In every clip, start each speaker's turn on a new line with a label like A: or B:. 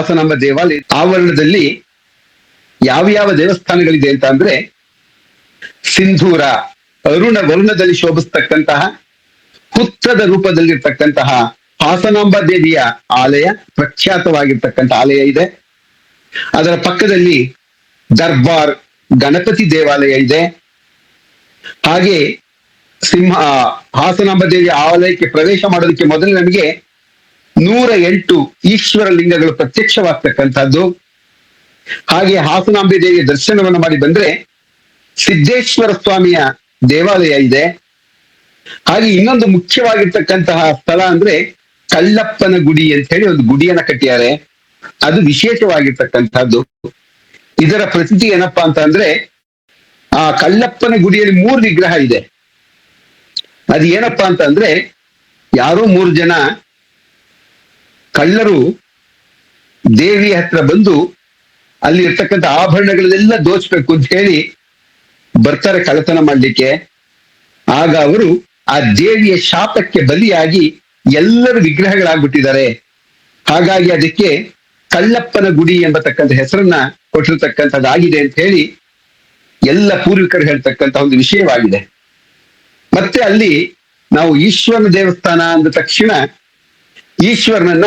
A: ಹಾಸನಾಂಬ ದೇವಾಲಯ ಆವರಣದಲ್ಲಿ ಯಾವ ಯಾವ ದೇವಸ್ಥಾನಗಳಿದೆ ಅಂತ ಅಂದ್ರೆ ಸಿಂಧೂರ, ಅರುಣ ವರುಣದಲ್ಲಿ ಶೋಭಿಸ್ತಕ್ಕಂತಹ ಪುತ್ರದ ರೂಪದಲ್ಲಿರ್ತಕ್ಕಂತಹ ಹಾಸನಾಂಬ ದೇವಿಯ ಆಲಯ ಪ್ರಖ್ಯಾತವಾಗಿರ್ತಕ್ಕಂಥ ಆಲಯ ಇದೆ. ಅದರ ಪಕ್ಕದಲ್ಲಿ ದರ್ಬಾರ್ ಗಣಪತಿ ದೇವಾಲಯ ಇದೆ. ಹಾಗೆ ಸಿಂಹ, ಹಾಸನಾಂಬ ದೇವಿಯ ಆಲಯಕ್ಕೆ ಪ್ರವೇಶ ಮಾಡೋದಕ್ಕೆ ಮೊದಲು ನಮಗೆ ನೂರ ಎಂಟು ಈಶ್ವರ ಲಿಂಗಗಳು ಪ್ರತ್ಯಕ್ಷವಾಗ್ತಕ್ಕಂಥದ್ದು. ಹಾಗೆ ಹಾಸನಾಂಬೆ ದೇವಿಯ ದರ್ಶನವನ್ನು ಮಾಡಿ ಬಂದ್ರೆ ಸಿದ್ದೇಶ್ವರ ಸ್ವಾಮಿಯ ದೇವಾಲಯ ಇದೆ. ಹಾಗೆ ಇನ್ನೊಂದು ಮುಖ್ಯವಾಗಿರ್ತಕ್ಕಂತಹ ಸ್ಥಳ ಅಂದ್ರೆ ಕಲ್ಲಪ್ಪನ ಗುಡಿ ಅಂತ ಹೇಳಿ ಒಂದು ಗುಡಿಯನ್ನ ಕಟ್ಟಿದ್ದಾರೆ. ಅದು ವಿಶೇಷವಾಗಿರ್ತಕ್ಕಂಥದ್ದು. ಇದರ ಪ್ರತೀತಿ ಏನಪ್ಪಾ ಅಂತ ಅಂದ್ರೆ ಆ ಕಲ್ಲಪ್ಪನ ಗುಡಿಯಲ್ಲಿ ಮೂರು ವಿಗ್ರಹ ಇದೆ. ಅದು ಏನಪ್ಪಾ ಅಂತ ಅಂದ್ರೆ ಯಾರೋ ಮೂರು ಜನ ಕಳ್ಳರು ದೇವಿಯ ಹತ್ರ ಬಂದು ಅಲ್ಲಿ ಇರ್ತಕ್ಕಂಥ ಆಭರಣಗಳನ್ನೆಲ್ಲ ದೋಚ್ಬೇಕು ಅಂತ ಹೇಳಿ ಬರ್ತಾರೆ ಕಳ್ಳತನ ಮಾಡ್ಲಿಕ್ಕೆ. ಆಗ ಅವರು ಆ ದೇವಿಯ ಶಾಪಕ್ಕೆ ಬಲಿಯಾಗಿ ಎಲ್ಲರೂ ವಿಗ್ರಹಗಳಾಗ್ಬಿಟ್ಟಿದ್ದಾರೆ. ಹಾಗಾಗಿ ಅದಕ್ಕೆ ಕಳ್ಳಪ್ಪನ ಗುಡಿ ಎಂಬತಕ್ಕಂಥ ಹೆಸರನ್ನ ಕೊಟ್ಟಿರ್ತಕ್ಕಂಥದ್ದಾಗಿದೆ ಅಂತ ಹೇಳಿ ಎಲ್ಲ ಪೂರ್ವಿಕರು ಹೇಳ್ತಕ್ಕಂಥ ಒಂದು ವಿಷಯವಾಗಿದೆ. ಮತ್ತೆ ಅಲ್ಲಿ ನಾವು ಈಶ್ವರನ ದೇವಸ್ಥಾನ ಅಂದ ತಕ್ಷಣ ಈಶ್ವರನನ್ನ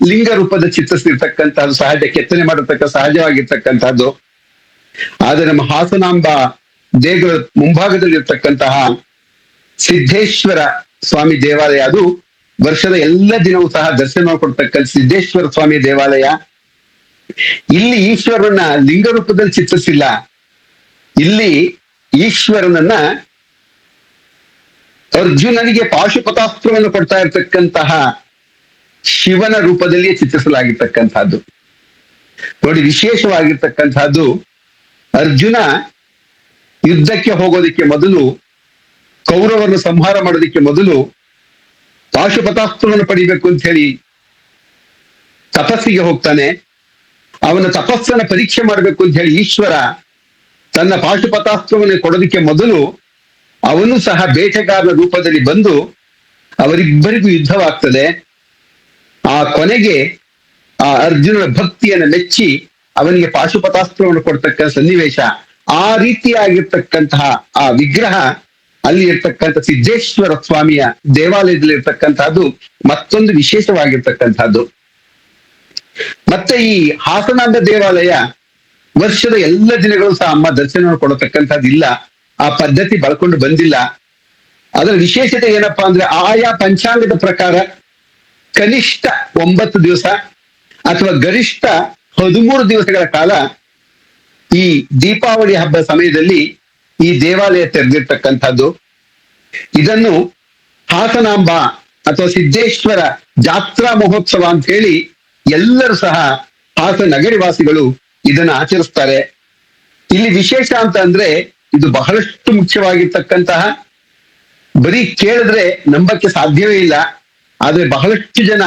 A: ಲಿಂಗ ರೂಪದ ಚಿತ್ರಿಸಿರ್ತಕ್ಕಂಥದ್ದು ಸಹಜ ಕೆತ್ತನೆ ಮಾಡಿರ್ತಕ್ಕ ಸಹಜವಾಗಿರ್ತಕ್ಕಂಥದ್ದು ಆದ್ರೆ ನಮ್ಮ ಹಾಸನಾಂಬ ದೇಗುಲ ಮುಂಭಾಗದಲ್ಲಿರ್ತಕ್ಕಂತಹ ಸಿದ್ದೇಶ್ವರ ಸ್ವಾಮಿ ದೇವಾಲಯ, ಅದು ವರ್ಷದ ಎಲ್ಲ ದಿನವೂ ಸಹ ದರ್ಶನ ಕೊಡ್ತಕ್ಕಂಥ ಸಿದ್ದೇಶ್ವರ ಸ್ವಾಮಿ ದೇವಾಲಯ. ಇಲ್ಲಿ ಈಶ್ವರನ ಲಿಂಗ ರೂಪದಲ್ಲಿ ಚಿತ್ರಿಸಿಲ್ಲ. ಇಲ್ಲಿ ಈಶ್ವರನನ್ನ ಅರ್ಜುನನಿಗೆ ಪಾಶುಪತಾಸ್ತ್ರವನ್ನು ಕೊಡ್ತಾ ಇರ್ತಕ್ಕಂತಹ ಶಿವನ ರೂಪದಲ್ಲಿಯೇ ಚಿತ್ರಿಸಲಾಗಿರ್ತಕ್ಕಂಥದ್ದು. ನೋಡಿ, ವಿಶೇಷವಾಗಿರ್ತಕ್ಕಂಥದ್ದು ಅರ್ಜುನ ಯುದ್ಧಕ್ಕೆ ಹೋಗೋದಕ್ಕೆ ಮೊದಲು, ಕೌರವರನ್ನು ಸಂಹಾರ ಮಾಡೋದಕ್ಕೆ ಮೊದಲು ಪಾಶುಪತಾಸ್ತ್ರವನ್ನು ಪಡಿಬೇಕು ಅಂತ ಹೇಳಿ ತಪಸ್ಸಿಗೆ ಹೋಗ್ತಾನೆ. ಅವನ ತಪಸ್ಸನ್ನ ಪರೀಕ್ಷೆ ಮಾಡಬೇಕು ಅಂತ ಹೇಳಿ ಈಶ್ವರ ತನ್ನ ಪಾಶುಪತಾಸ್ತ್ರವನ್ನು ಕೊಡೋದಕ್ಕೆ ಮೊದಲು ಅವನು ಸಹ ಬೇಟೆಗಾರನ ರೂಪದಲ್ಲಿ ಬಂದು ಅವರಿಬ್ಬರಿಗೂ ಯುದ್ಧವಾಗ್ತದೆ. ಆ ಕೊನೆಗೆ ಆ ಅರ್ಜುನನ ಭಕ್ತಿಯನ್ನು ಮೆಚ್ಚಿ ಅವನಿಗೆ ಪಾಶುಪತಾಸ್ತ್ರವನ್ನು ಕೊಡ್ತಕ್ಕ ಸನ್ನಿವೇಶ, ಆ ರೀತಿಯಾಗಿರ್ತಕ್ಕಂತಹ ಆ ವಿಗ್ರಹ ಅಲ್ಲಿ ಇರ್ತಕ್ಕಂಥ ಸಿದ್ದೇಶ್ವರ ಸ್ವಾಮಿಯ ದೇವಾಲಯದಲ್ಲಿ ಇರ್ತಕ್ಕಂತಹದ್ದು ಮತ್ತೊಂದು ವಿಶೇಷವಾಗಿರ್ತಕ್ಕಂಥದ್ದು. ಮತ್ತೆ ಈ ಹಾಸನಾಂಬ ದೇವಾಲಯ ವರ್ಷದ ಎಲ್ಲ ದಿನಗಳು ಸಹ ಅಮ್ಮ ದರ್ಶನವನ್ನು ಕೊಡತಕ್ಕಂಥದ್ದು ಇಲ್ಲ, ಆ ಪದ್ಧತಿ ಬಳಕೊಂಡು ಬಂದಿಲ್ಲ. ಅದರ ವಿಶೇಷತೆ ಏನಪ್ಪಾ ಅಂದ್ರೆ ಆಯಾ ಪಂಚಾಂಗದ ಪ್ರಕಾರ ಕನಿಷ್ಠ ಒಂಬತ್ತು ದಿವಸ ಅಥವಾ ಗರಿಷ್ಠ ಹದಿಮೂರು ದಿವಸಗಳ ಕಾಲ ಈ ದೀಪಾವಳಿ ಹಬ್ಬ ಸಮಯದಲ್ಲಿ ಈ ದೇವಾಲಯ ತೆರೆದಿರ್ತಕ್ಕಂಥದ್ದು. ಇದನ್ನು ಹಾಸನಾಂಬ ಅಥವಾ ಸಿದ್ದೇಶ್ವರ ಜಾತ್ರಾ ಮಹೋತ್ಸವ ಅಂತ ಹೇಳಿ ಎಲ್ಲರೂ ಸಹ ಹಾಸ ನಗರವಾಸಿಗಳು ಇದನ್ನು ಆಚರಿಸ್ತಾರೆ. ಇಲ್ಲಿ ವಿಶೇಷ ಅಂತ ಅಂದ್ರೆ ಇದು ಬಹಳಷ್ಟು ಮುಖ್ಯವಾಗಿರ್ತಕ್ಕಂತಹ ಬರೀ ಕೇಳಿದ್ರೆ ನಂಬಕ್ಕೆ ಸಾಧ್ಯವೇ ಇಲ್ಲ. ಆದ್ರೆ ಬಹಳಷ್ಟು ಜನ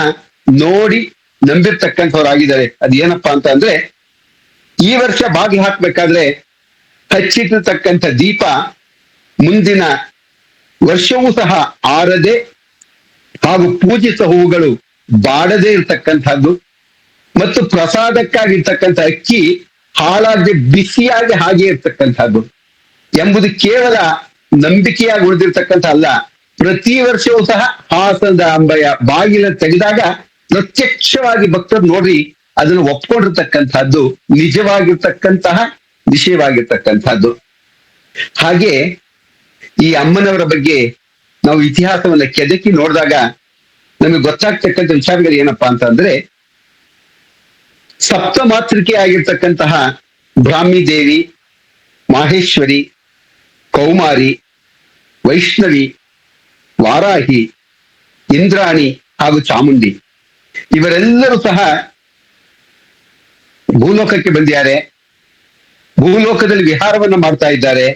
A: ನೋಡಿ ನಂಬಿರ್ತಕ್ಕಂಥವ್ರಾಗಿದ್ದಾರೆ. ಅದು ಏನಪ್ಪಾ ಅಂತ ಅಂದ್ರೆ, ಈ ವರ್ಷ ಬಾಗಿ ಹಾಕ್ಬೇಕಾದ್ರೆ ಹಚ್ಚಿಟ್ಟಿರ್ತಕ್ಕಂಥ ದೀಪ ಮುಂದಿನ ವರ್ಷವೂ ಸಹ ಆರದೆ ಹಾಗೂ ಪೂಜಿತ ಹೂವುಗಳು ಬಾಡದೆ ಇರ್ತಕ್ಕಂಥದ್ದು. ಮತ್ತು ಪ್ರಸಾದಕ್ಕಾಗಿರ್ತಕ್ಕಂಥ ಅಕ್ಕಿ ಹಾಳಾಗದೆ ಬಿಸಿಯಾಗಿ ಹಾಗೆ ಇರ್ತಕ್ಕಂಥದ್ದು. ಎಂಬುದು ಕೇವಲ ನಂಬಿಕೆಯಾಗಿ ಉಳಿದಿರ್ತಕ್ಕಂಥ ಅಲ್ಲ. ಪ್ರತಿ ವರ್ಷವೂ ಸಹ ಹಾಸನದ ಅಂಬೆಯ ಬಾಗಿಲ ತೆಗೆದಾಗ ಪ್ರತ್ಯಕ್ಷವಾಗಿ ಭಕ್ತರು ನೋಡಿ ಅದನ್ನು ಒಪ್ಕೊಂಡಿರ್ತಕ್ಕಂಥದ್ದು, ನಿಜವಾಗಿರ್ತಕ್ಕಂತಹ ವಿಷಯವಾಗಿರ್ತಕ್ಕಂಥದ್ದು. ಹಾಗೆ ಈ ಅಮ್ಮನವರ ಬಗ್ಗೆ ನಾವು ಇತಿಹಾಸವನ್ನ ಕೆದಕಿ ನೋಡಿದಾಗ ನಮಗೆ ಗೊತ್ತಾಗ್ತಕ್ಕಂಥ ವಿಚಾರಗಳು ಏನಪ್ಪಾ ಅಂತಂದ್ರೆ ಸಪ್ತ ಮಾತೃಕೆ ಆಗಿರ್ತಕ್ಕಂತಹ ಬ್ರಾಹ್ಮಿ ದೇವಿ, ಮಾಹೇಶ್ವರಿ, ಕೌಮಾರಿ, ವೈಷ್ಣವಿ ವಾರಾಹಿ, ಇಂದ್ರಾಣಿ ಹಾಗೂ ಚಾಮುಂಡಿ. ಇವರೆಲ್ಲರೂ ಸಹ ಭೂಲೋಕಕ್ಕೆ ಬಂದಿದ್ದಾರೆ. ಭೂಲೋಕದಲ್ಲಿ ವಿಹಾರವನ್ನ ಮಾಡ್ತಾ ಇದ್ದಾರೆ.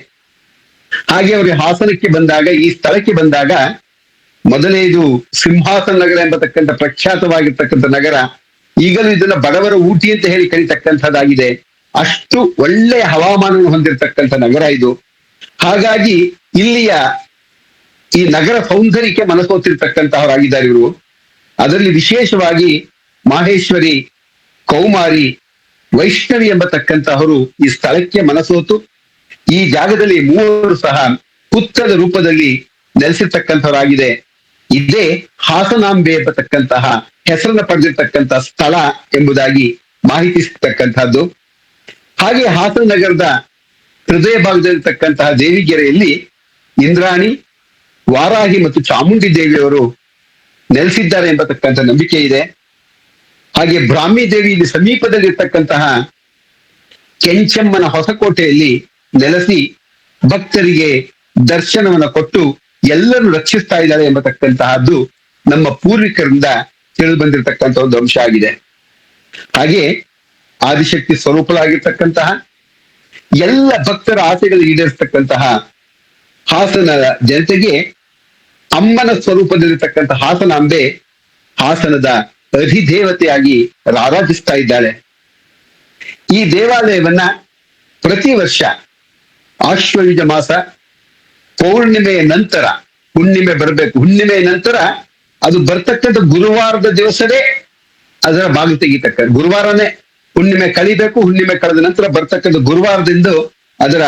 A: ಹಾಗೆ ಅವರು ಹಾಸನಕ್ಕೆ ಬಂದಾಗ, ಈ ಸ್ಥಳಕ್ಕೆ ಬಂದಾಗ ಮೊದಲನೇದು ಸಿಂಹಾಸನ ನಗರ ಎಂಬತಕ್ಕಂಥ ಪ್ರಖ್ಯಾತವಾಗಿರ್ತಕ್ಕಂಥ ನಗರ. ಈಗಲೂ ಇದನ್ನ ಬಡವರ ಊಟಿ ಅಂತ ಹೇಳಿ ಕರೀತಕ್ಕಂಥದ್ದಾಗಿದೆ. ಅಷ್ಟು ಒಳ್ಳೆಯ ಹವಾಮಾನವನ್ನು ಹೊಂದಿರತಕ್ಕಂಥ ನಗರ ಇದು. ಹಾಗಾಗಿ ಇಲ್ಲಿಯ ಈ ನಗರ ಸೌಂದರ್ಯಕ್ಕೆ ಮನಸ್ಸೋತಿರ್ತಕ್ಕಂತಹವರಾಗಿದ್ದಾರೆ ಇವರು. ಅದರಲ್ಲಿ ವಿಶೇಷವಾಗಿ ಮಾಹೇಶ್ವರಿ, ಕೌಮಾರಿ, ವೈಷ್ಣವಿ ಎಂಬತಕ್ಕಂತಹವರು ಈ ಸ್ಥಳಕ್ಕೆ ಮನಸೋತು ಈ ಜಾಗದಲ್ಲಿ ಮೂವರು ಸಹ ಪುತ್ರದ ರೂಪದಲ್ಲಿ ನೆಲೆಸಿರ್ತಕ್ಕಂಥವರಾಗಿದೆ. ಇದೇ ಹಾಸನಾಂಬೆ ಎಂಬತಕ್ಕಂತಹ ಹೆಸರನ್ನು ಪಡೆದಿರ್ತಕ್ಕಂತಹ ಸ್ಥಳ ಎಂಬುದಾಗಿ ಮಾಹಿತಿ ಸಿಗ್ತಕ್ಕಂತಹದ್ದು ಹಾಗೆ ಹಾಸನ ನಗರದ ಹೃದಯ ಭಾಗದಲ್ಲಿರ್ತಕ್ಕಂತಹ ದೇವಿಗೆರೆಯಲ್ಲಿ ಇಂದ್ರಾಣಿ ವಾರಾಹಿ ಮತ್ತು ಚಾಮುಂಡಿ ದೇವಿಯವರು ನೆಲೆಸಿದ್ದಾರೆ ಎಂಬತಕ್ಕಂಥ ನಂಬಿಕೆ ಇದೆ. ಹಾಗೆ ಬ್ರಾಹ್ಮಿ ದೇವಿ ಇಲ್ಲಿ ಸಮೀಪದಲ್ಲಿರ್ತಕ್ಕಂತಹ ಕೆಂಚಮ್ಮನ ಹೊಸಕೋಟೆಯಲ್ಲಿ ನೆಲೆಸಿ ಭಕ್ತರಿಗೆ ದರ್ಶನವನ್ನ ಕೊಟ್ಟು ಎಲ್ಲರೂ ರಕ್ಷಿಸ್ತಾ ಇದ್ದಾರೆ ಎಂಬತಕ್ಕಂತಹದ್ದು ನಮ್ಮ ಪೂರ್ವಿಕರಿಂದ ತಿಳಿದು ಬಂದಿರತಕ್ಕಂತಹ ಒಂದು ಅಂಶ ಆಗಿದೆ. ಹಾಗೆ ಆದಿಶಕ್ತಿ ಸ್ವರೂಪಲಾಗಿರ್ತಕ್ಕಂತಹ ಎಲ್ಲ ಭಕ್ತರ ಆಸೆಗಳು ಈಡೇರಿಸ್ತಕ್ಕಂತಹ ಹಾಸನ ಜನತೆಗೆ ಅಮ್ಮನ ಸ್ವರೂಪದಲ್ಲಿರ್ತಕ್ಕಂಥ ಹಾಸನಾಂಬೆ ಹಾಸನದ ಅಧಿದೇವತೆಯಾಗಿ ರಾರಾಧಿಸ್ತಾ ಇದ್ದಾಳೆ. ಈ ದೇವಾಲಯವನ್ನ ಪ್ರತಿ ವರ್ಷ ಆಶ್ವಯುಜ ಮಾಸ ಪೌರ್ಣಿಮೆಯ ನಂತರ ಹುಣ್ಣಿಮೆ ಬರಬೇಕು. ಹುಣ್ಣಿಮೆಯ ನಂತರ ಅದು ಬರ್ತಕ್ಕಂಥ ಗುರುವಾರದ ದಿವಸವೇ ಅದರ ಬಾಗಿಲು ತೆಗಿತಕ್ಕ, ಗುರುವಾರನೇ ಹುಣ್ಣಿಮೆ ಕಳಿಬೇಕು, ಹುಣ್ಣಿಮೆ ಕಳೆದ ನಂತರ ಬರ್ತಕ್ಕಂಥ ಗುರುವಾರದಿಂದ ಅದರ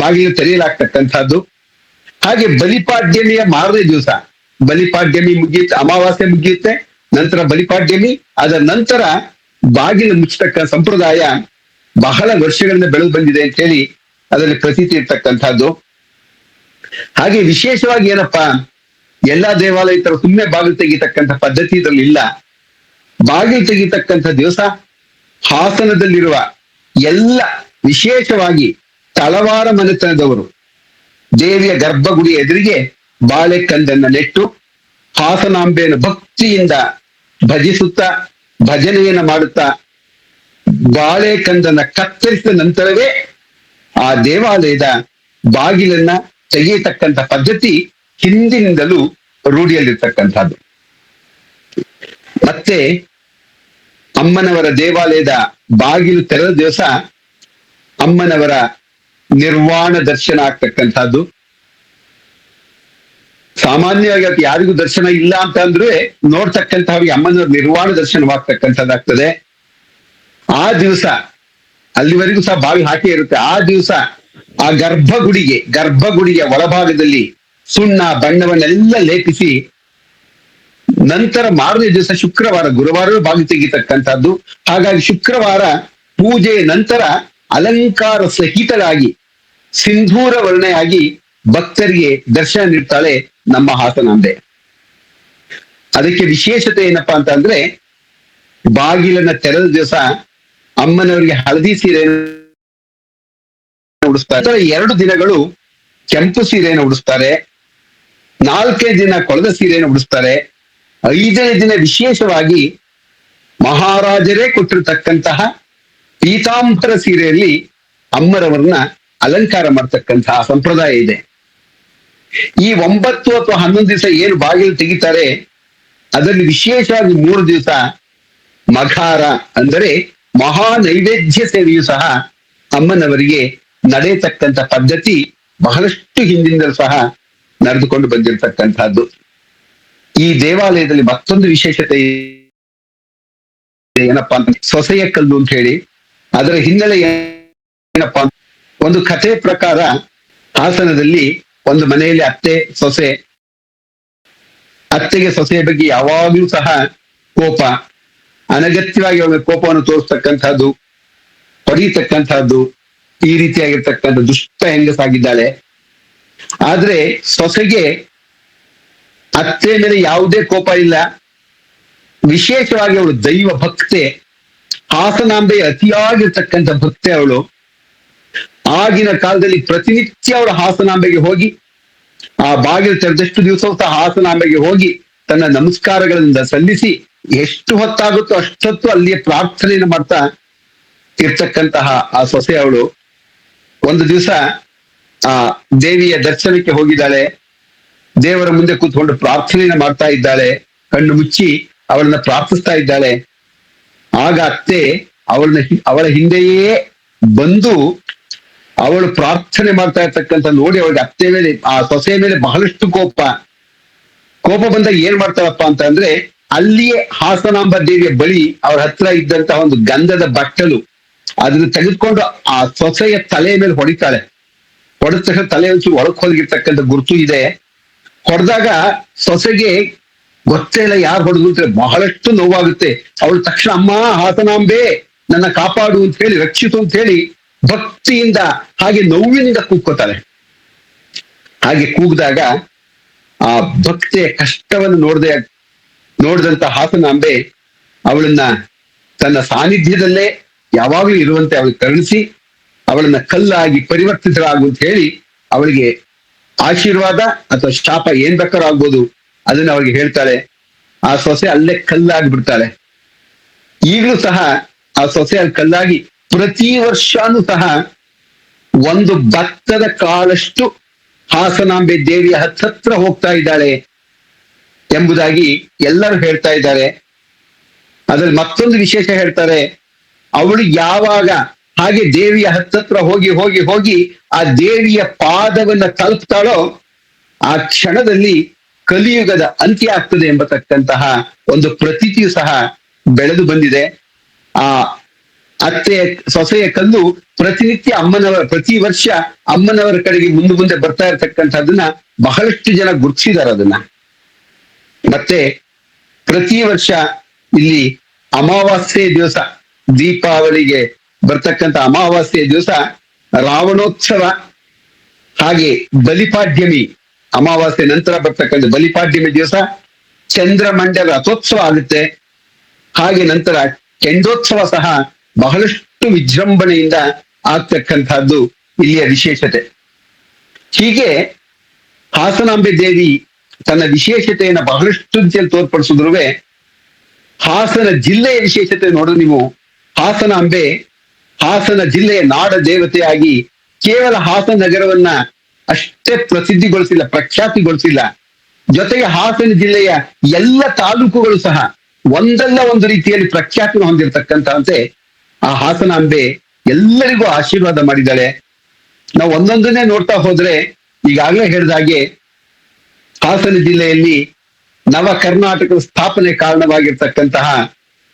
A: ಬಾಗಿಲು ತೆರೆಯಲಾಗ್ತಕ್ಕಂಥದ್ದು. ಹಾಗೆ ಬಲಿಪಾಡ್ಯಮಿಯ ಮಾರನೇ ದಿವಸ. ಬಲಿಪಾಡ್ಯಮಿ ಮುಗಿಯುತ್ತೆ, ಅಮಾವಾಸ್ಯೆ ಮುಗಿಯುತ್ತೆ, ನಂತರ ಬಲಿಪಾಡ್ಯಮಿ ಅದರ ನಂತರ ಬಾಗಿಲು ಮುಚ್ಚತಕ್ಕ ಸಂಪ್ರದಾಯ ಬಹಳ ವರ್ಷಗಳಿಂದ ಬೆಳೆದು ಬಂದಿದೆ ಅಂತ ಹೇಳಿ ಅದರಲ್ಲಿ ಪ್ರತೀತಿ ಇರ್ತಕ್ಕಂಥದ್ದು. ಹಾಗೆ ವಿಶೇಷವಾಗಿ ಏನಪ್ಪಾ, ಎಲ್ಲಾ ದೇವಾಲಯ ತರ ಸುಮ್ಮನೆ ಬಾಗಿಲು ತೆಗಿತಕ್ಕಂಥ ಪದ್ಧತಿ ಇದರಲ್ಲಿ ಇಲ್ಲ. ಬಾಗಿಲು ತೆಗಿತಕ್ಕಂಥ ದಿವಸ ಹಾಸನದಲ್ಲಿರುವ ಎಲ್ಲ ವಿಶೇಷವಾಗಿ ತಳವಾರ ಮನೆತನದವರು ದೇವಿಯ ಗರ್ಭಗುಡಿ ಎದುರಿಗೆ ಬಾಳೆಕಂದನ್ನ ನೆಟ್ಟು ಹಾಸನಾಂಬೆಯನ್ನು ಭಕ್ತಿಯಿಂದ ಭಜಿಸುತ್ತಾ ಭಜನೆಯನ್ನು ಮಾಡುತ್ತಾ ಬಾಳೆಕಂದನ್ನ ಕತ್ತರಿಸಿದ ನಂತರವೇ ಆ ದೇವಾಲಯದ ಬಾಗಿಲನ್ನ ತೆಗೆಯತಕ್ಕಂಥ ಪದ್ಧತಿ ಹಿಂದಿನಿಂದಲೂ ರೂಢಿಯಲ್ಲಿರ್ತಕ್ಕಂಥದ್ದು. ಮತ್ತೆ ಅಮ್ಮನವರ ದೇವಾಲಯದ ಬಾಗಿಲು ತೆರೆದ ದಿವಸ ಅಮ್ಮನವರ ನಿರ್ವಾಣ ದರ್ಶನ ಆಗ್ತಕ್ಕಂಥದ್ದು. ಸಾಮಾನ್ಯವಾಗಿ ಅದು ಯಾರಿಗೂ ದರ್ಶನ ಇಲ್ಲ ಅಂತ ಅಂದ್ರೆ ನೋಡ್ತಕ್ಕಂಥವ್ರಿಗೆ ಅಮ್ಮನವ್ರ ನಿರ್ವಾಣ ದರ್ಶನವಾಗ್ತಕ್ಕಂಥದ್ದಾಗ್ತದೆ. ಆ ದಿವಸ ಅಲ್ಲಿವರೆಗೂ ಸಹ ಬಾವಿ ಹಾಕಿ ಇರುತ್ತೆ. ಆ ದಿವಸ ಆ ಗರ್ಭಗುಡಿಗೆ, ಗರ್ಭಗುಡಿಯ ಒಳಭಾಗದಲ್ಲಿ ಸುಣ್ಣ, ಬಣ್ಣವನ್ನೆಲ್ಲ ಲೇಪಿಸಿ ನಂತರ ಮಾರನೇ ದಿವಸ ಶುಕ್ರವಾರ, ಗುರುವಾರವೇ ಬಾವಿ ತೆಗಿತಕ್ಕಂಥದ್ದು. ಹಾಗಾಗಿ ಶುಕ್ರವಾರ ಪೂಜೆಯ ನಂತರ ಅಲಂಕಾರ ಸಹಿತಳಾಗಿ ಸಿಂಧೂರ ವರ್ಣೆಯಾಗಿ ಭಕ್ತರಿಗೆ ದರ್ಶನ ನೀಡ್ತಾಳೆ ನಮ್ಮ ಹಾಸನಾಂಬೆ. ಅದಕ್ಕೆ ವಿಶೇಷತೆ ಏನಪ್ಪಾ ಅಂತ ಅಂದ್ರೆ ಬಾಗಿಲನ್ನ ತೆರೆದ ದಿವಸ ಅಮ್ಮನವರಿಗೆ ಹಳದಿ ಸೀರೆ ಉಡಿಸ್ತಾರೆ ಎರಡು ದಿನಗಳು ಕೆಂಪು ಸೀರೆಯನ್ನು ಉಡಿಸ್ತಾರೆ, ನಾಲ್ಕೇ ದಿನ ಕೊಳದ ಸೀರೆಯನ್ನು ಉಡಿಸ್ತಾರೆ, ಐದನೇ ದಿನ ವಿಶೇಷವಾಗಿ ಮಹಾರಾಜರೇ ಕೊಟ್ಟಿರತಕ್ಕಂತಹ ಪೀತಾಂತರ ಸೀರೆಯಲ್ಲಿ ಅಮ್ಮರವರನ್ನ ಅಲಂಕಾರ ಮಾಡ್ತಕ್ಕಂತಹ ಸಂಪ್ರದಾಯ ಇದೆ. ಈ ಒಂಬತ್ತು ಅಥವಾ ಹನ್ನೊಂದು ದಿವಸ ಏನು ಬಾಗಿಲು ತೆಗಿತಾರೆ, ಅದರಲ್ಲಿ ವಿಶೇಷವಾಗಿ ಮೂರು ದಿವಸ ಮಘಾರ ಅಂದರೆ ಮಹಾ ನೈವೇದ್ಯ ಸೇವೆಯು ಸಹ ಅಮ್ಮನವರಿಗೆ ನಡೆಯತಕ್ಕಂಥ ಪದ್ಧತಿ ಬಹಳಷ್ಟು ಹಿಂದಿನಿಂದಲೂ ಸಹ ನಡೆದುಕೊಂಡು ಬಂದಿರತಕ್ಕಂತಹದ್ದು ಈ ದೇವಾಲಯದಲ್ಲಿ ಮತ್ತೊಂದು ವಿಶೇಷತೆ ಏನಪ್ಪಾ ಅಂತ ಸೊಸೆಯ ಕಲ್ಲು ಅಂತ ಹೇಳಿ, ಅದರ ಹಿನ್ನೆಲೆ ಏನಪ್ಪಾ ಒಂದು ಕಥೆ ಪ್ರಕಾರ ಹಾಸನದಲ್ಲಿ ಒಂದು ಮನೆಯಲ್ಲಿ ಅತ್ತೆ, ಸೊಸೆ, ಅತ್ತೆಗೆ ಸೊಸೆಯ ಬಗ್ಗೆ ಯಾವಾಗಲೂ ಸಹ ಕೋಪ. ಅನಗತ್ಯವಾಗಿ ಅವರ ಕೋಪವನ್ನು ತೋರಿಸ್ತಕ್ಕಂಥದ್ದು ಹೊಡೆಯತಕ್ಕಂಥದ್ದು ಈ ರೀತಿಯಾಗಿರ್ತಕ್ಕಂಥ ದುಷ್ಟ ಹೆಂಗಸಾಗಿದ್ದಾಳೆ. ಆದ್ರೆ ಸೊಸೆಗೆ ಅತ್ತೆ ಮೇಲೆ ಯಾವುದೇ ಕೋಪ ಇಲ್ಲ. ವಿಶೇಷವಾಗಿ ಅವಳು ದೈವ ಭಕ್ತೆ. ಹಾಸನಾಂಬೆ ಅತಿಯಾಗಿರ್ತಕ್ಕಂಥ ಭಕ್ತೆ ಅವಳು. ಆಗಿನ ಕಾಲದಲ್ಲಿ ಪ್ರತಿನಿತ್ಯ ಅವಳು ಹಾಸನಾಂಬೆಗೆ ಹೋಗಿ, ಆ ಬಾಗಿಲು ತೆರೆದಷ್ಟು ದಿವಸವೂ ಸಹ ಹಾಸನಾಂಬೆಗೆ ಹೋಗಿ ತನ್ನ ನಮಸ್ಕಾರಗಳಿಂದ ಸಲ್ಲಿಸಿ ಎಷ್ಟು ಹೊತ್ತಾಗುತ್ತೋ ಅಷ್ಟೊತ್ತು ಅಲ್ಲಿಯೇ ಪ್ರಾರ್ಥನೆಯನ್ನು ಮಾಡ್ತಾ ಇರ್ತಕ್ಕಂತಹ ಆ ಸೊಸೆ ಅವಳು ಒಂದು ದಿವಸ, ಆ ದೇವಿಯ ದರ್ಶನಕ್ಕೆ ಹೋಗಿದ್ದಾಳೆ. ದೇವರ ಮುಂದೆ ಕೂತ್ಕೊಂಡು ಪ್ರಾರ್ಥನೆಯನ್ನು ಮಾಡ್ತಾ ಇದ್ದಾಳೆ. ಕಣ್ಣು ಮುಚ್ಚಿ ಅವಳನ್ನ ಪ್ರಾರ್ಥಿಸ್ತಾ ಇದ್ದಾಳೆ. ಆಗ ಅತ್ತೆ ಅವಳನ್ನ ಅವಳ ಹಿಂದೆಯೇ ಬಂದು ಅವಳು ಪ್ರಾರ್ಥನೆ ಮಾಡ್ತಾ ಇರ್ತಕ್ಕಂಥ ನೋಡಿ ಅವಳಿಗೆ ಅತ್ತೆ ಮೇಲೆ, ಆ ಸೊಸೆಯ ಮೇಲೆ ಬಹಳಷ್ಟು ಕೋಪ. ಕೋಪ ಬಂದಾಗ ಏನ್ ಮಾಡ್ತಾಳಪ್ಪ ಅಂತ ಅಂದ್ರೆ, ಅಲ್ಲಿಯೇ ಹಾಸನಾಂಬ ದೇವಿಯ ಬಳಿ ಅವ್ರ ಹತ್ರ ಇದ್ದಂತಹ ಒಂದು ಗಂಧದ ಬಟ್ಟಲು ಅದನ್ನು ತೆಗೆದುಕೊಂಡು ಆ ಸೊಸೆಯ ತಲೆಯ ಮೇಲೆ ಹೊಡಿತಾಳೆ. ಹೊಡೆದ ತಕ್ಷಣ ತಲೆ ಒಂಚೂರು ಒಳಕ್ ಹೋಗಿರ್ತಕ್ಕಂಥ ಗುರುತು ಇದೆ. ಹೊಡೆದಾಗ ಸೊಸೆಗೆ, ಗೊತ್ತೇ ಇಲ್ಲ ಯಾರು ಹೊಡೆದು ಅಂತ ಬಹಳಷ್ಟು ನೋವಾಗುತ್ತೆ. ಅವಳು ತಕ್ಷಣ, ಅಮ್ಮ, ಹಾಸನಾಂಬೆ, ನನ್ನ ಕಾಪಾಡು ಅಂತ ಹೇಳಿ, ರಕ್ಷಿಸು ಅಂತ ಹೇಳಿ ಭಕ್ತಿಯಿಂದ ಹಾಗೆ ನೋವಿನಿಂದ ಕೂಗ್ಕೋತಾರೆ ಹಾಗೆ ಕೂಗಿದಾಗ ಆ ಭಕ್ತಿಯ ಕಷ್ಟವನ್ನು ನೋಡದೆ, ನೋಡಿದಂತ ಹಾಸನಾಂಬೆ ಅವಳನ್ನ ತನ್ನ ಸಾನ್ನಿಧ್ಯದಲ್ಲೇ ಯಾವಾಗಲೂ ಇರುವಂತೆ ಅವಳು ಕರುಣಿಸಿ, ಅವಳನ್ನ ಕಲ್ಲಾಗಿ ಪರಿವರ್ತಿಸಲಾಗು ಅಂತ ಹೇಳಿ ಅವಳಿಗೆ ಆಶೀರ್ವಾದ ಅಥವಾ ಶಾಪ ಏನ್ ಬೇಕಾದ್ರೂ ಆಗ್ಬೋದು ಅದನ್ನ ಅವಳಿಗೆ ಹೇಳ್ತಾಳೆ. ಆ ಸೊಸೆ ಅಲ್ಲೇ ಕಲ್ಲಾಗಿ ಬಿಡ್ತಾಳೆ ಈಗಲೂ ಸಹ ಆ ಸೊಸೆ ಅಲ್ಲಿ ಕಲ್ಲಾಗಿ ಪ್ರತಿ ವರ್ಷನೂ ಸಹ ಒಂದು ಭತ್ತದ ಕಾಳಷ್ಟು ಹಾಸನಾಂಬೆ ದೇವಿಯ ಹತ್ತತ್ರ ಹೋಗ್ತಾ ಇದ್ದಾಳೆ ಎಂಬುದಾಗಿ ಎಲ್ಲರೂ ಹೇಳ್ತಾ ಇದ್ದಾರೆ. ಅದ್ರಲ್ಲಿ ಮತ್ತೊಂದು ವಿಶೇಷ ಹೇಳ್ತಾರೆ, ಅವಳು ಯಾವಾಗ ಹಾಗೆ ದೇವಿಯ ಹತ್ತತ್ರ ಹೋಗಿ ಹೋಗಿ ಹೋಗಿ ಆ ದೇವಿಯ ಪಾದವನ್ನ ತಲುಪ್ತಾಳೋ ಆ ಕ್ಷಣದಲ್ಲಿ ಕಲಿಯುಗದ ಅಂತ್ಯ ಆಗ್ತದೆ ಎಂಬತಕ್ಕಂತಹ ಒಂದು ಪ್ರತೀತಿಯು ಸಹ ಬೆಳೆದು ಬಂದಿದೆ. ಆ ಅತ್ತೆ ಸೊಸೆಯ ಕಲ್ಲು ಪ್ರತಿನಿತ್ಯ ಅಮ್ಮನವರ, ಪ್ರತಿ ವರ್ಷ ಅಮ್ಮನವರ ಕಡೆಗೆ ಮುಂದೆ ಮುಂದೆ ಬರ್ತಾ ಇರತಕ್ಕಂಥದ್ದನ್ನ ಬಹಳಷ್ಟು ಜನ ಗುರುತಿಸಿದಾರೆ ಅದನ್ನ. ಮತ್ತೆ ಪ್ರತಿ ವರ್ಷ ಇಲ್ಲಿ ಅಮಾವಾಸ್ಯೆ ದಿವಸ, ದೀಪಾವಳಿಗೆ ಬರ್ತಕ್ಕಂಥ ಅಮಾವಾಸ್ಯೆ ದಿವಸ, ರಾವಣೋತ್ಸವ, ಹಾಗೆ ಬಲಿಪಾಡ್ಯಮಿ, ಅಮಾವಾಸ್ಯೆ ನಂತರ ಬರ್ತಕ್ಕಂಥ ಬಲಿಪಾಡ್ಯಮಿ ದಿವಸ, ಚಂದ್ರಮಂಡಲ ರಥೋತ್ಸವ ಆಗುತ್ತೆ. ಹಾಗೆ ನಂತರ ಕೆಂಡೋತ್ಸವ ಸಹ ಬಹಳಷ್ಟು ವಿಜೃಂಭಣೆಯಿಂದ ಆಗ್ತಕ್ಕಂಥದ್ದು ಇಲ್ಲಿಯ ವಿಶೇಷತೆ. ಹೀಗೆ ಹಾಸನಾಂಬೆ ದೇವಿ ತನ್ನ ವಿಶೇಷತೆಯನ್ನ ಬಹಳಷ್ಟು ರೀತಿಯಲ್ಲಿ ತೋರ್ಪಡಿಸಿದ್ರು ಹಾಸನ ಜಿಲ್ಲೆಯ ವಿಶೇಷತೆ ನೋಡಿದ್ರೆ ನೀವು. ಹಾಸನಾಂಬೆ ಹಾಸನ ಜಿಲ್ಲೆಯ ನಾಡ ದೇವತೆಯಾಗಿ ಕೇವಲ ಹಾಸನ ನಗರವನ್ನ ಅಷ್ಟೇ ಪ್ರಸಿದ್ಧಿಗೊಳಿಸಿಲ್ಲ, ಪ್ರಖ್ಯಾತಿಗೊಳಿಸಿಲ್ಲ. ಜೊತೆಗೆ ಹಾಸನ ಜಿಲ್ಲೆಯ ಎಲ್ಲ ತಾಲೂಕುಗಳು ಸಹ ಒಂದಲ್ಲ ಒಂದು ರೀತಿಯಲ್ಲಿ ಪ್ರಖ್ಯಾತಿ ಹೊಂದಿರತಕ್ಕಂಥಂತೆ ಆ ಹಾಸನ ಅಂಬೆ ಎಲ್ಲರಿಗೂ ಆಶೀರ್ವಾದ ಮಾಡಿದ್ದಾಳೆ. ನಾವು ಒಂದೊಂದನ್ನೇ ನೋಡ್ತಾ ಹೋದ್ರೆ ಈಗಾಗಲೇ ಹೇಳಿದ ಹಾಗೆ ಹಾಸನ ಜಿಲ್ಲೆಯಲ್ಲಿ ನವ ಕರ್ನಾಟಕದ ಸ್ಥಾಪನೆ ಕಾರಣವಾಗಿರ್ತಕ್ಕಂತಹ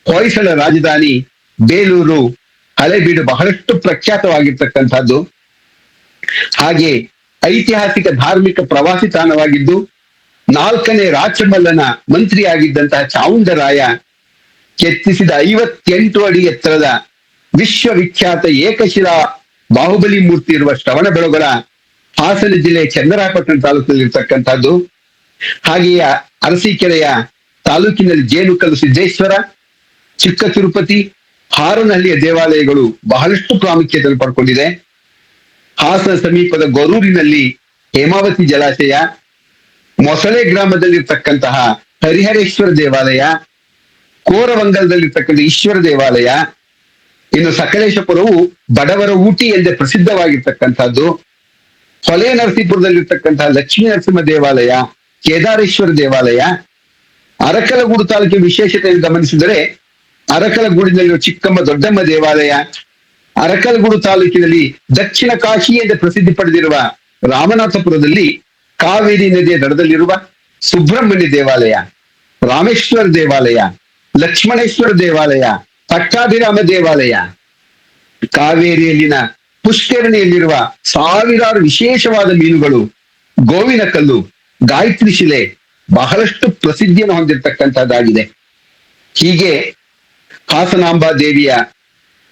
A: ಹೊಯ್ಸಳ ರಾಜಧಾನಿ ಬೇಲೂರು ಹಳೆಬೀಡು ಬಹಳಷ್ಟು ಪ್ರಖ್ಯಾತವಾಗಿರ್ತಕ್ಕಂಥದ್ದು. ಹಾಗೆ ಐತಿಹಾಸಿಕ ಧಾರ್ಮಿಕ ಪ್ರವಾಸಿ ತಾಣವಾಗಿದ್ದು ನಾಲ್ಕನೇ ರಾಚಮಲ್ಲನ ಮಂತ್ರಿಯಾಗಿದ್ದಂತಹ ಚಾವುಂಡರಾಯ ಕೆತ್ತಿಸಿದ ಐವತ್ತೆಂಟು ಅಡಿ ಎತ್ತರದ ವಿಶ್ವವಿಖ್ಯಾತ ಏಕಶಿಲಾ ಬಾಹುಬಲಿ ಮೂರ್ತಿ ಇರುವ ಶ್ರವಣ ಬೆಳಗೊಳ ಹಾಸನ ಜಿಲ್ಲೆ ಚಂದ್ರಾಪಟ್ಟಣ ತಾಲೂಕಿನಲ್ಲಿ ಇರ್ತಕ್ಕಂಥದ್ದು ಹಾಗೆಯೇ ಅರಸೀಕೆರೆಯ ತಾಲೂಕಿನಲ್ಲಿ ಜೇನುಕಲ್ಲು ಸಿದ್ದೇಶ್ವರ, ಚಿಕ್ಕ ತಿರುಪತಿ, ಹಾರನಹಳ್ಳಿಯ ದೇವಾಲಯಗಳು ಬಹಳಷ್ಟು ಪ್ರಾಮುಖ್ಯತೆಯನ್ನು ಪಡ್ಕೊಂಡಿದೆ. ಹಾಸನ ಸಮೀಪದ ಗೊರೂರಿನಲ್ಲಿ ಹೇಮಾವತಿ ಜಲಾಶಯ, ಮೊಸಳೆ ಗ್ರಾಮದಲ್ಲಿರ್ತಕ್ಕಂತಹ ಹರಿಹರೇಶ್ವರ ದೇವಾಲಯ ಕೋರವಂಗಲದಲ್ಲಿರ್ತಕ್ಕಂಥ ಈಶ್ವರ ದೇವಾಲಯ ಇನ್ನು ಸಕಲೇಶಪುರವು ಬಡವರ ಊಟಿ ಎಂದೇ ಪ್ರಸಿದ್ಧವಾಗಿರ್ತಕ್ಕಂಥದ್ದು. ಹೊಲೆ ನರಸೀಪುರದಲ್ಲಿರ್ತಕ್ಕಂತಹ ಲಕ್ಷ್ಮೀ ನರಸಿಂಹ ದೇವಾಲಯ, ಕೇದಾರೇಶ್ವರ ದೇವಾಲಯ. ಅರಕಲಗೂಡು ತಾಲೂಕಿನ ವಿಶೇಷತೆಯನ್ನು ಗಮನಿಸಿದರೆ ಅರಕಲಗೂಡಿನಲ್ಲಿರುವ ಚಿಕ್ಕಮ್ಮ ದೊಡ್ಡಮ್ಮ ದೇವಾಲಯ, ಅರಕಲಗೂಡು ತಾಲೂಕಿನಲ್ಲಿ ದಕ್ಷಿಣ ಕಾಶಿ ಎಂದು ಪ್ರಸಿದ್ಧಿ ಪಡೆದಿರುವ ರಾಮನಾಥಪುರದಲ್ಲಿ ಕಾವೇರಿ ನದಿಯ ದಡದಲ್ಲಿರುವ ಸುಬ್ರಹ್ಮಣ್ಯ ದೇವಾಲಯ, ರಾಮೇಶ್ವರ ದೇವಾಲಯ, ಲಕ್ಷ್ಮಣೇಶ್ವರ ದೇವಾಲಯ ಪಟ್ಟಾಭಿರಾಮ ದೇವಾಲಯ. ಕಾವೇರಿಯಲ್ಲಿನ ಪುಷ್ಕರಣಿಯಲ್ಲಿರುವ ಸಾವಿರಾರು ವಿಶೇಷವಾದ ಮೀನುಗಳು, ಗೋವಿನ ಕಲ್ಲು, ಗಾಯತ್ರಿ ಶಿಲೆ ಬಹಳಷ್ಟು ಪ್ರಸಿದ್ಧಿಯನ್ನು ಹೊಂದಿರತಕ್ಕಂಥದ್ದಾಗಿದೆ. ಹೀಗೆ ಹಾಸನಾಂಬಾ ದೇವಿಯ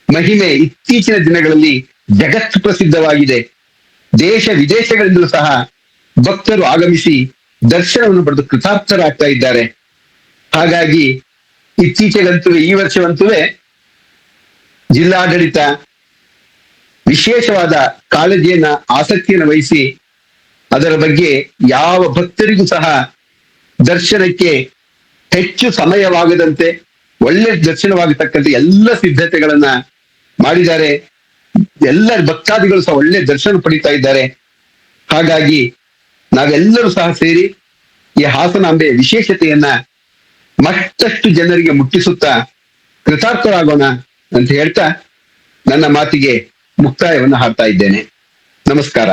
A: ಮಹಿಮೆ ಇತ್ತೀಚಿನ ದಿನಗಳಲ್ಲಿ ಜಗತ್ ಪ್ರಸಿದ್ಧವಾಗಿದೆ. ದೇಶ ವಿದೇಶಗಳಿಂದಲೂ ಸಹ ಭಕ್ತರು ಆಗಮಿಸಿ ದರ್ಶನವನ್ನು ಪಡೆದು ಕೃತಾರ್ಥರಾಗ್ತಾ ಇದ್ದಾರೆ. ಹಾಗಾಗಿ ಇತ್ತೀಚೆಗಂತೂ ಈ ವರ್ಷವಂತೂ ಜಿಲ್ಲಾಡಳಿತ ವಿಶೇಷವಾದ ಕಾಳಜಿಯನ್ನ, ಆಸಕ್ತಿಯನ್ನು ವಹಿಸಿ ಅದರ ಬಗ್ಗೆ ಯಾವ ಭಕ್ತರಿಗೂ ಸಹ ದರ್ಶನಕ್ಕೆ ಹೆಚ್ಚು ಸಮಯವಾಗದಂತೆ, ಒಳ್ಳೆ ದರ್ಶನವಾಗತಕ್ಕಂತೆ ಎಲ್ಲ ಸಿದ್ಧತೆಗಳನ್ನ ಮಾಡಿದ್ದಾರೆ. ಎಲ್ಲ ಭಕ್ತಾದಿಗಳು ಸಹ ಒಳ್ಳೆ ದರ್ಶನ ಪಡಿತಾ ಇದ್ದಾರೆ. ಹಾಗಾಗಿ ನಾವೆಲ್ಲರೂ ಸಹ ಸೇರಿ ಈ ಹಾಸನಾಂಬೆ ವಿಶೇಷತೆಯನ್ನ ಮತ್ತಷ್ಟು ಜನರಿಗೆ ಮುಟ್ಟಿಸುತ್ತಾ ಕೃತಾರ್ಥರಾಗೋಣ ಅಂತ ಹೇಳ್ತಾ ನನ್ನ ಮಾತಿಗೆ ಮುಕ್ತಾಯವನ್ನು ಹಾಡ್ತಾ ಇದ್ದೇನೆ. ನಮಸ್ಕಾರ.